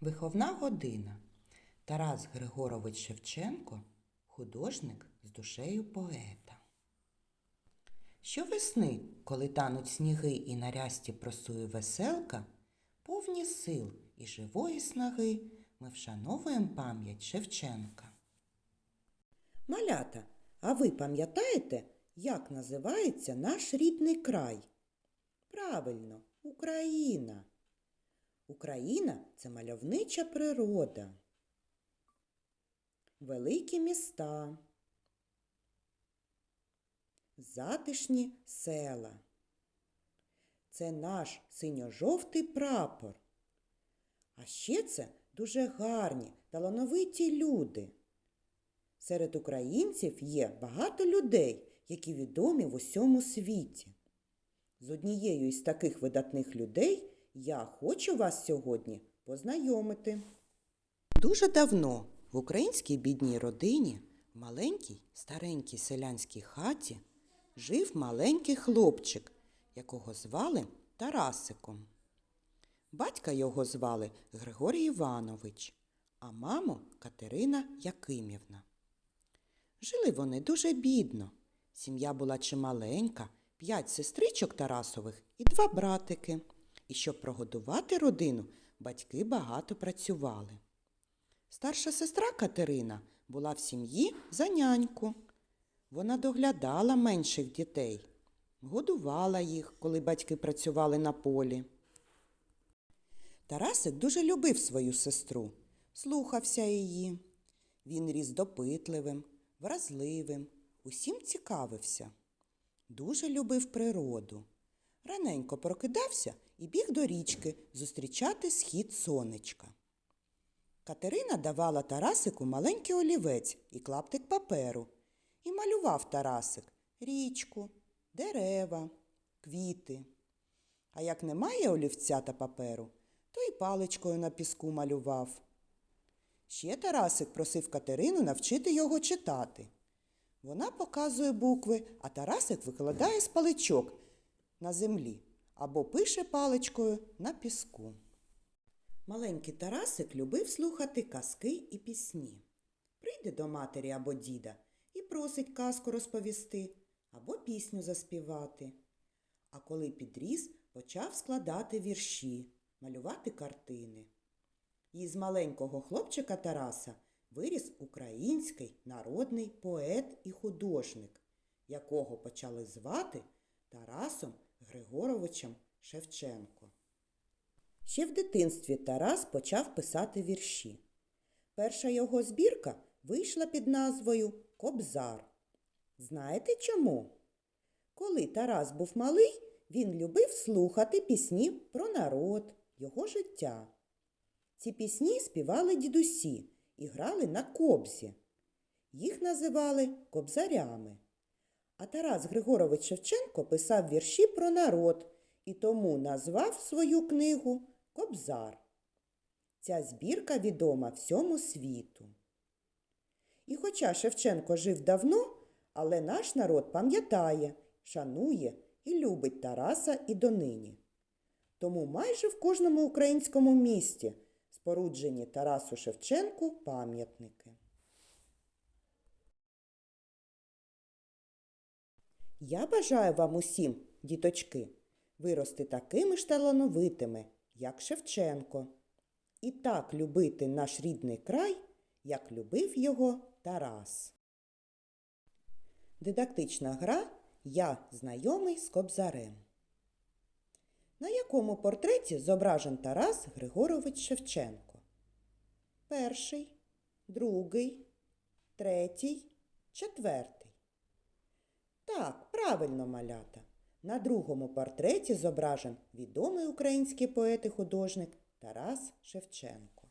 Виховна година. Тарас Григорович Шевченко художник з душею поета. Щовесни, коли тануть сніги і на рясті просує веселка, повні сил і живої снаги ми вшановуємо пам'ять Шевченка. Малята, а ви пам'ятаєте, як називається наш рідний край? Правильно, Україна. Україна це мальовнича природа. Великі міста, затишні села. Це наш синьо-жовтий прапор. А ще це дуже гарні, талановиті люди. Серед українців є багато людей, які відомі в усьому світі. З однією із таких видатних людей я хочу вас сьогодні познайомити. Дуже давно в українській бідній родині, в маленькій старенькій селянській хаті, жив маленький хлопчик, якого звали Тарасиком. Батька його звали Григорій Іванович, а маму Катерина Якимівна. Жили вони дуже бідно. Сім'я була чималенька, п'ять сестричок Тарасових і два братики. І щоб прогодувати родину, батьки багато працювали. Старша сестра Катерина була в сім'ї за няньку. Вона доглядала менших дітей, годувала їх, коли батьки працювали на полі. Тарасик дуже любив свою сестру, слухався її. Він ріс допитливим, вразливим, усім цікавився. Дуже любив природу. Раненько прокидався і біг до річки зустрічати схід сонечка. Катерина давала Тарасику маленький олівець і клаптик паперу і малював Тарасик річку, дерева, квіти. А як немає олівця та паперу, то й паличкою на піску малював. Ще Тарасик просив Катерину навчити його читати. Вона показує букви, а Тарасик викладає з паличок на землі або пише паличкою на піску. Маленький Тарасик любив слухати казки і пісні. Прийде до матері або діда і просить казку розповісти або пісню заспівати. А коли підріс, почав складати вірші, малювати картини. І з маленького хлопчика Тараса виріс український народний поет і художник, якого почали звати Тарасом Григоровичем Шевченко. Ще в дитинстві Тарас почав писати вірші. Перша його збірка вийшла під назвою Кобзар. Знаєте чому? Коли Тарас був малий, він любив слухати пісні про народ, його життя. Ці пісні співали дідусі і грали на кобзі. Їх називали кобзарями. А Тарас Григорович Шевченко писав вірші про народ і тому назвав свою книгу Кобзар. Ця збірка відома всьому світу. І хоча Шевченко жив давно, але наш народ пам'ятає, шанує і любить Тараса і донині. Тому майже в кожному українському місті споруджені Тарасу Шевченку пам'ятники. Я бажаю вам усім, діточки, вирости такими ж талановитими, як Шевченко, і так любити наш рідний край, як любив його Тарас. Дидактична гра Я знайомий з кобзарем. На якому портреті зображен Тарас Григорович Шевченко? Перший, другий, третій, четвертий. Так, правильно малята. На другому портреті зображен відомий український поет і художник Тарас Шевченко.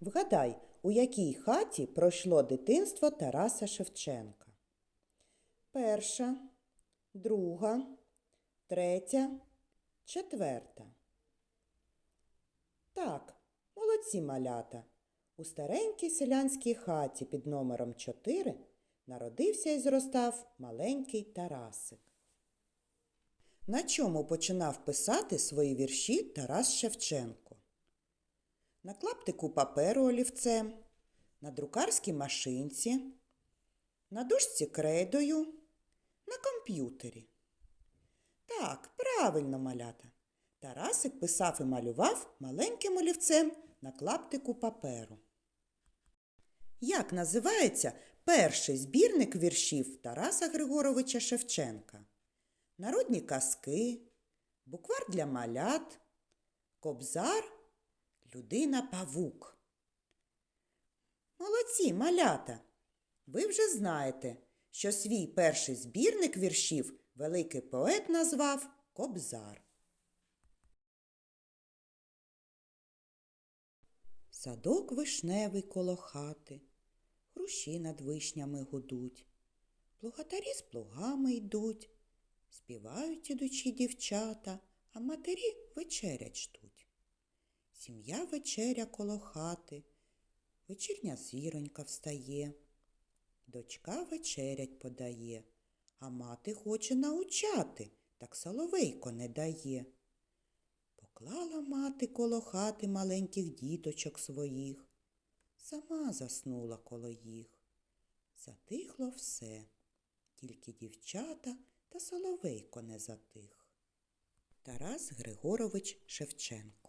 Вгадай, у якій хаті пройшло дитинство Тараса Шевченка? Перша, друга, третя, четверта. Так, молодці малята. У старенькій селянській хаті під номером 4 народився і зростав маленький Тарасик. На чому починав писати свої вірші Тарас Шевченко? на клаптику паперу олівцем, на друкарській машинці, на дошці крейдою, на комп'ютері. Так, правильно, малята. Тарасик писав і малював маленьким олівцем на клаптику паперу. Як називається перший збірник віршів Тараса Григоровича Шевченка? Народні казки, буквар для малят, кобзар, людина павук. Молодці, малята! Ви вже знаєте, що свій перший збірник віршів великий поет назвав Кобзар. Садок вишневий коло хати, хрущі над вишнями гудуть, плугатарі з плугами йдуть, співають ідучі дівчата, а матері вечерять ждуть. Сім'я вечеря коло хати, вечірня зіронька встає, дочка вечерять подає, а мати хоче научати, так соловейко не дає. Поклала мати коло хати маленьких діточок своїх, сама заснула коло їх. Затихло все, тільки дівчата та соловейко не затих. Тарас Григорович Шевченко